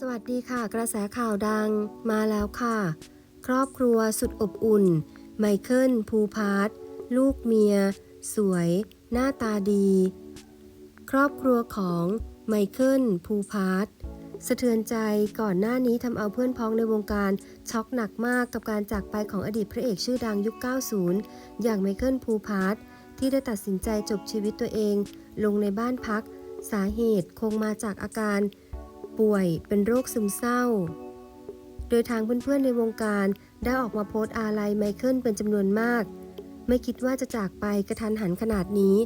สวัสดีค่ะ กระแสข่าวดังมาแล้วค่ะ ครอบครัวสุดอบอุ่น ไมเคิลภูพาร์ทลูกเมีย สวย หน้าตาดี ครอบครัวของไมเคิลภูพาร์ทสะเทือนใจก่อนหน้านี้ทำเอาเพื่อนพ้องในวงการช็อกหนักมากกับการจากไปของอดีตพระเอกชื่อดังยุค 90 อย่างไมเคิลภูพาร์ทที่ได้ตัดสินใจจบชีวิตตัวเอง ลงในบ้านพัก สาเหตุคงมาจากอาการ ป่วยเป็นโรคซึมเศร้า โดยทางเพื่อนๆในวงการได้ออกมาโพสต์อาลัยไมเคิลเป็นจำนวนมาก ไม่คิดว่าจะจากไปกระทันหันขนาดนี้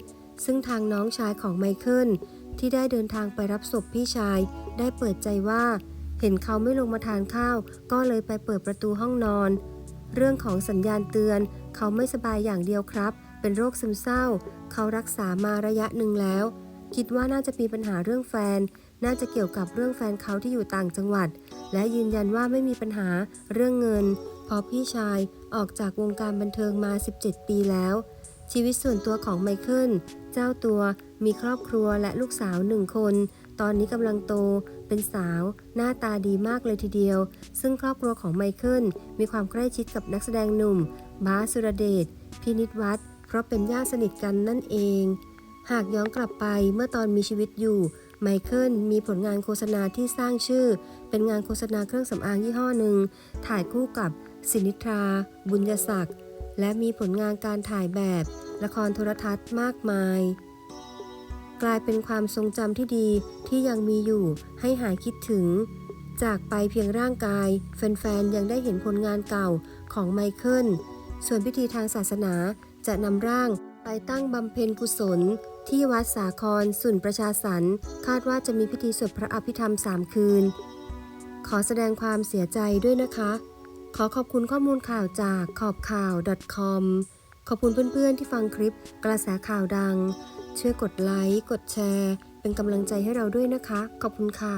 ซึ่งทางน้องชายของไมเคิลที่ได้เดินทางไปรับศพพี่ชาย ได้เปิดใจว่า เห็นเขาไม่ลงมาทานข้าว ก็เลยไปเปิดประตูห้องนอน เรื่องของสัญญาณเตือน เขาไม่สบายอย่างเดียวครับ เป็นโรคซึมเศร้า เขารักษามาระยะหนึ่งแล้ว คิดว่าน่าจะมีปัญหาเรื่องแฟน น่าจะเกี่ยวกับเรื่องแฟนเขาที่อยู่ต่างจังหวัด และยืนยันว่าไม่มีปัญหาเรื่องเงินพราะพี่ชายออกจากวงการบันเทิงมา 17 ปีแล้ว ชีวิตส่วนตัวของไมเคิลเจ้าตัวมีครอบครัวและลูกสาวหนึ่งคน ตอนนี้กำลังโตเป็นสาว หน้าตาดีมากเลยทีเดียว ซึ่งครอบครัวของไมเคิลมีความใกล้ชิดกับนักแสดงหนุ่มบาสุรเดชพินิจวัฒน์เพราะเป็นญาติสนิทกันนั่นเอง หากย้อนกลับไปเมื่อตอนมีชีวิตอยู่ ไมเคิลมีผลงานโฆษณาที่สร้างชื่อ เป็นงานโฆษณาเครื่องสำอางยี่ห้อหนึ่ง ถ่ายคู่กับสินิทรา บุญยศักดิ์ และมีผลงานการถ่ายแบบ ละครโทรทัศน์มากมาย กลายเป็นความทรงจำที่ดีที่ยังมีอยู่ให้หายคิดถึง จากไปเพียงร่างกาย แฟนๆ ยังได้เห็นผลงานเก่าของไมเคิล ส่วนพิธีทางศาสนาจะนำร่าง ไปตั้งบำเพ็ญกุศล ที่วัดสาครสุนประชาสรรค์คาดว่าจะมีพิธีสวดพระอภิธรรมสามคืน ขอแสดงความเสียใจด้วยนะคะ ขอขอบคุณข้อมูลข่าวจากขอบข่าว .com ขอบคุณเพื่อนๆที่ฟังคลิปกระแสข่าวดัง ช่วยกดไลค์ กดแชร์ เป็นกำลังใจให้เราด้วยนะคะ ขอบคุณค่ะ